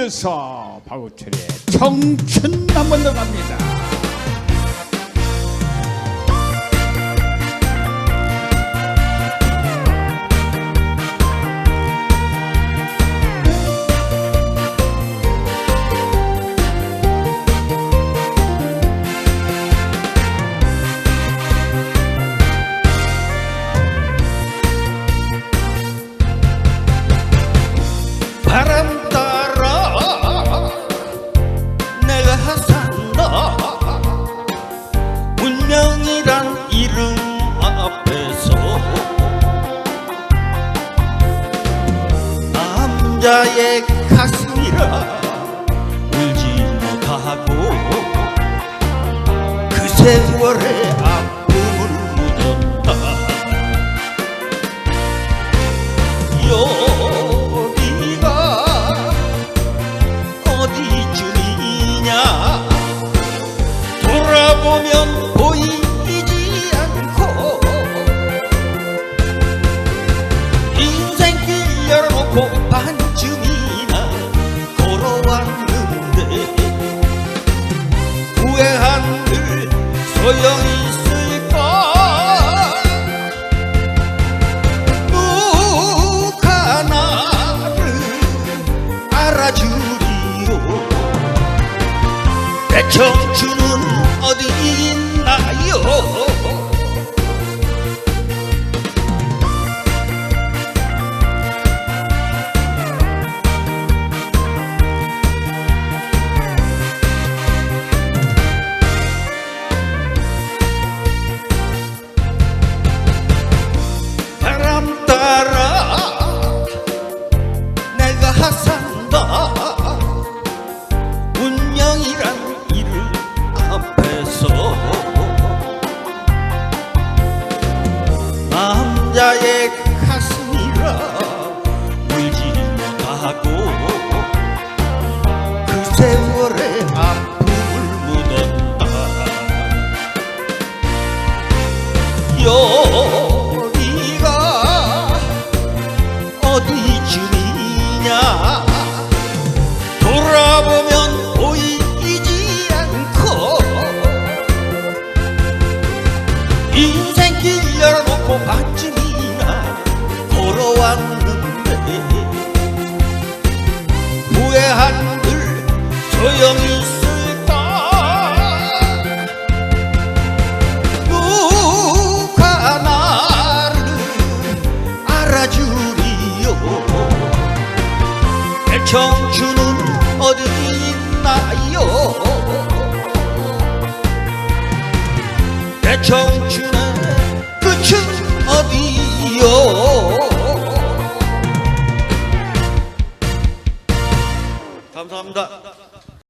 이어서 박우철의 청춘 한번 더 갑니다. 남자의 가슴이라 울지 못하고 그 세월의 아픔을 묻었다. 여기가 어디쯤이냐? 돌아보면 소용있을까 누가 나를 알아주리요 내 청춘은 어디 있나요 세월의 아픔을 묻었다. 여기가 어디쯤이냐? 돌아보면 보이지 않고 인생길 열어놓고 반쯤이 청춘은 어디 있나요? 내 청춘의 끝은 어디요? 감사합니다